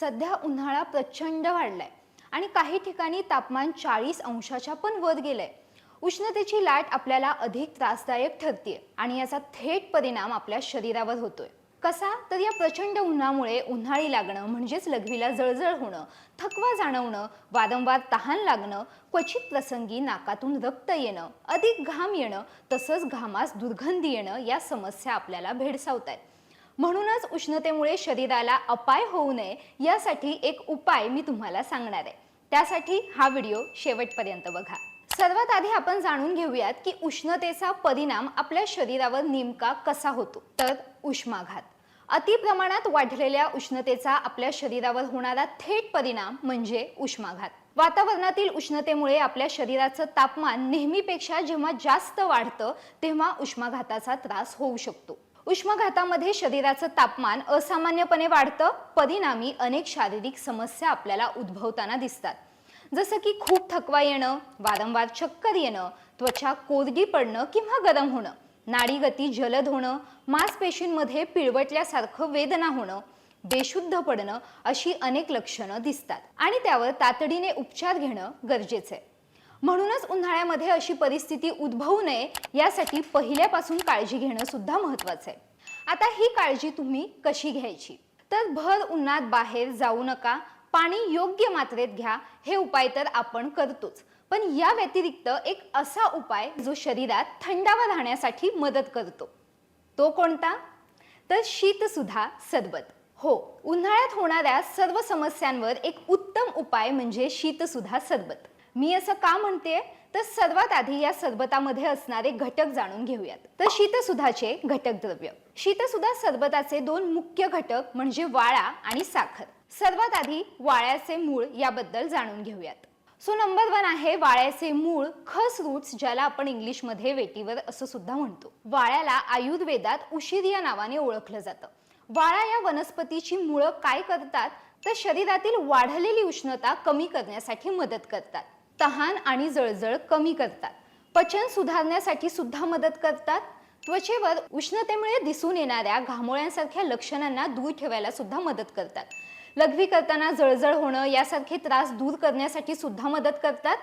सध्या उन्हाळा प्रचंड वाढलाय आणि काही ठिकाणी तापमान चाळीस अंशाच्या पण वर गेलंय. उष्णतेची लाट आपल्याला अधिक त्रासदायक ठरते आणि याचा थेट परिणाम आपल्या शरीरावर होतोय. कसा? तर या प्रचंड उन्हामुळे उन्हाळी लागणं म्हणजेच लघवीला जळजळ होणं थकवा जाणवणं वारंवार तहान लागणं क्वचित प्रसंगी नाकातून रक्त येणं अधिक घाम येणं तसंच घामास दुर्गंधी येणं या समस्या आपल्याला भेडसावत आहेत म्हणूनच उष्णतेमुळे शरीराला अपाय होऊ नये यासाठी एक उपाय मी तुम्हाला सांगणार आहे. त्यासाठी हा व्हिडिओ शेवटपर्यंत बघा. सर्वात आधी आपण जाणून घेऊयात की उष्णतेचा परिणाम आपल्या शरीरावर नेमका कसा होतो. तर उष्माघात. अति प्रमाणात वाढलेल्या उष्णतेचा आपल्या शरीरावर होणारा थेट परिणाम म्हणजे उष्माघात. वातावरणातील उष्णतेमुळे आपल्या शरीराचं तापमान नेहमीपेक्षा जेव्हा जास्त वाढतं तेव्हा उष्माघाताचा त्रास होऊ शकतो. उष्माघातामध्ये शरीराचं तापमान असामान्यपणे वाढतं. परिणामी अनेक शारीरिक समस्या आपल्याला उद्भवताना दिसतात. जसं की खूप थकवा येणं वारंवार चक्कर येणं त्वचा कोरडी पडणं किंवा गरम होणं नाडी गती जलद होणं मांसपेशींमध्ये पिळवटल्यासारखं वेदना होणं बेशुद्ध पडणं अशी अनेक लक्षणं दिसतात. आणि त्यावर तातडीने उपचार घेणं गरजेचं आहे. म्हणूनच उन्हाळ्यामध्ये अशी परिस्थिती उद्भवू नये यासाठी पहिल्यापासून काळजी घेणं सुद्धा महत्वाचं आहे. आता ही काळजी तुम्ही कशी घ्यायची? तर भर उन्हात बाहेर जाऊ नका पाणी योग्य मात्रेत घ्या हे उपाय तर आपण करतोच. पण या व्यतिरिक्त एक असा उपाय जो शरीरात थंडावा राहण्यासाठी मदत करतो. तो कोणता? तर शीतसुधा सरबत. हो उन्हाळ्यात होणाऱ्या सर्व समस्यांवर एक उत्तम उपाय म्हणजे शीतसुधा सरबत. मी असं का म्हणते? तर सर्वात आधी या सरबतामध्ये असणारे घटक जाणून घेऊयात. तर शीतसुधाचे घटक द्रव्य. शीतसुधा सरबताचे दोन मुख्य घटक म्हणजे वाळा आणि साखर. सर्वात आधी वाळ्याचे मूळ याबद्दल जाणून घेऊयात. सो नंबर वन आहे वाळ्याचे मूळ खस रूट्स ज्याला आपण इंग्लिशमध्ये वेटीवर असं सुद्धा म्हणतो. वाळ्याला आयुर्वेदात उशीर या नावाने ओळखलं जातं. वाळा या वनस्पतीची मुळं काय करतात? तर शरीरातील वाढलेली उष्णता कमी करण्यासाठी मदत करतात. तहान आणि जळजळ कमी करतात. पचन सुधारण्यासाठी सुद्धा मदत करतात. त्वचेवर उष्णतेमुळे दिसून येणाऱ्या घामोळ्यांसारख्या लक्षणांना दूर ठेवायला सुद्धा मदत करतात. लघवी करताना जळजळ होणं यासारखे त्रास दूर करण्यासाठी सुद्धा मदत करतात.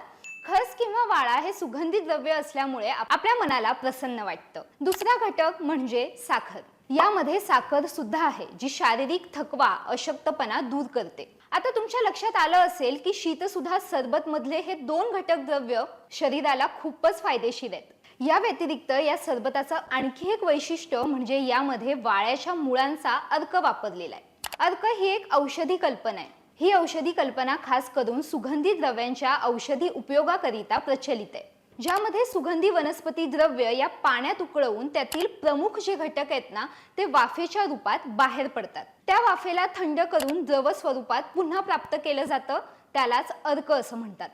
खस किंवा वाळा हे सुगंधी द्रव्य असल्यामुळे आपल्या मनाला प्रसन्न वाटतं. दुसरा घटक म्हणजे साखर. यामध्ये साखर सुद्धा आहे जी शारीरिक थकवा अशक्तपणा दूर करते. आता तुमच्या लक्षात आलं असेल की शीतसुधा सरबत मधले हे दोन घटक द्रव्य शरीराला खूपच फायदेशीर आहेत. या व्यतिरिक्त या सरबताचं आणखी एक वैशिष्ट्य म्हणजे यामध्ये वाळ्याच्या मुळांचा अर्क वापरलेला आहे. अर्क ही एक औषधी कल्पना आहे. ही औषधी कल्पना खास करून सुगंधी द्रव्यांच्या औषधी उपयोगाकरिता प्रचलित आहे. ज्यामध्ये सुगंधी वनस्पती द्रव्य या पाण्यात उकळवून त्यातील प्रमुख जे घटक आहेत ना ते वाफेच्या रूपात बाहेर पडतात. त्या वाफेला थंड करून द्रव स्वरूपात पुन्हा प्राप्त केलं जातं त्यालाच अर्क असं म्हणतात.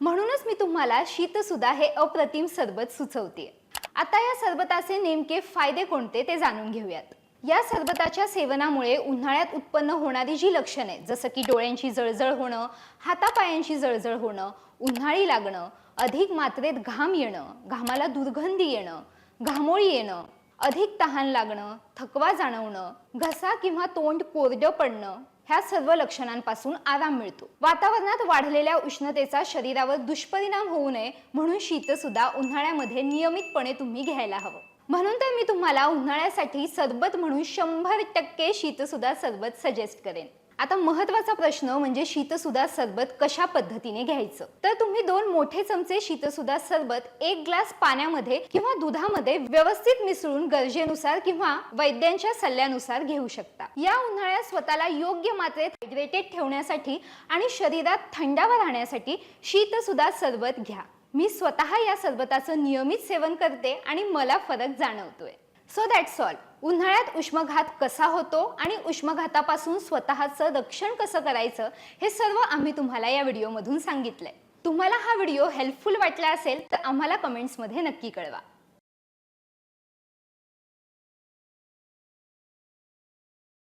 म्हणूनच मी तुम्हाला शीतसुद्धा हे अप्रतिम सरबत सुचवते. आता या सरबताचे नेमके फायदे कोणते ते जाणून घेऊयात. या सरबताच्या सेवनामुळे उन्हाळ्यात उत्पन्न होणारी जी लक्षणे जसं की डोळ्यांची जळजळ होणं हातापायांची जळजळ होणं उन्हाळी लागणं अधिक मात्रेत घाम येणं घामाला दुर्गंधी येणं घामोळी येणं अधिक तहान लागणं थकवा जाणवणं घसा किंवा तोंड कोरडं पडणं ह्या सर्व लक्षणांपासून आराम मिळतो. वातावरणात वाढलेल्या उष्णतेचा शरीरावर दुष्परिणाम होऊ नये म्हणून शीतसुद्धा उन्हाळ्यामध्ये नियमितपणे तुम्ही घ्यायला हवं. म्हणून तर मी तुम्हाला उन्हाळ्यासाठी सरबत म्हणून शंभर टक्के शीतसुद्धा सरबत सजेस्ट करेन. आता महत्त्वाचा प्रश्न म्हणजे शीतसुधा सरबत कशा पद्धतीने घ्यायचं? तर तुम्ही दोन मोठे चमचे शीतसुधा सरबत एक ग्लास पाण्यामध्ये किंवा दुधामध्ये व्यवस्थित मिसळून गरजेनुसार किंवा वैद्यांच्या सल्ल्यानुसार घेऊ शकता. या उन्हाळ्यात स्वतःला योग्य मात्रेत हायड्रेटेड ठेवण्यासाठी आणि शरीरात थंडावा राहण्यासाठी शीतसुधा सरबत घ्या. मी स्वतः या सरबताचं नियमित सेवन करते आणि मला फरक जाणवतोय. सो दॅट्स ऑल उन्हाळ्यात उष्मघात कसा होतो आणि उष्मघातापासून स्वतःचं रक्षण कसं करायचं हे सर्व आम्ही तुम्हाला या व्हिडिओमधून सांगितलंय. तुम्हाला हा व्हिडिओ हेल्पफुल वाटला असेल तर आम्हाला कमेंट्समध्ये नक्की कळवा.